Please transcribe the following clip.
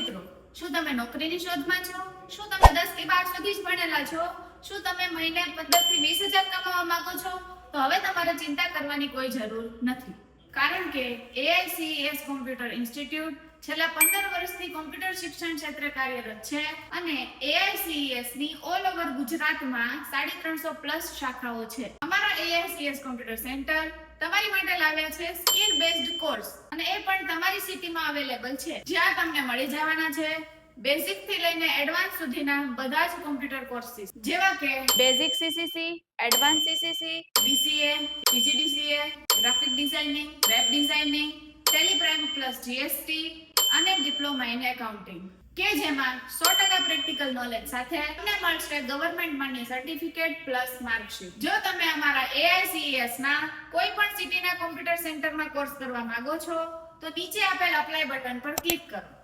મિત્રો, શું તમે નોકરીની શોધમાં છો? શું તમે દસથી બાર સુધી જ ભણેલા છો? શું તમે મહિને પંદરથી વીસ હજાર કમાવા માંગો છો? તો હવે તમારે ચિંતા કરવાની કોઈ જરૂર નથી. કારણ કે એઆઈસીએસ કોમ્પ્યુટર ઇન્સ્ટિટ્યૂટ છેલ્લા પંદર વર્ષથી કોમ્પ્યુટર શિક્ષણ ક્ષેત્રે કાર્યરત છે અને એઆઈસીએસની ઓલ ઓવર ગુજરાતમાં સાડી ત્રણસો પ્લસ શાખાઓ છે. અમારા કોમ્પ્યુટર સેન્ટર તમારી માટે લાવ્યા છે સ્કિલ બેઝડ કોર્સ. અને એ પણ તમારી સિટીમાં અવેલેબલ છે. જ્યાં તમને મળી જવાના છે. બેઝિકથી લઈને એડવાન્સ સુધીના બધા જ કોમ્પ્યુટર કોર્સિસ જેવા કે basic CCC advance CCC BCA PGDCA graphic designing web designing TallyPrime plus GST અને ડિપ્લોમા ઇન એકાઉન્ટિંગ કે જેમાં સો પ્રેક્ટિકલ નોલેજ સાથે તમને મળશે ગવર્મેન્ટ સર્ટિફિકેટ પ્લસ માર્કશીટ જો તમે અમારા એઆઈસીએસ ના કોઈ પણ સિટીના કોમ્પ્યુટર સેન્ટરમાં કોર્સ કરવા માંગો છો, તો નીચે આપેલ અપ્લાય બટન પર ક્લિક કરો.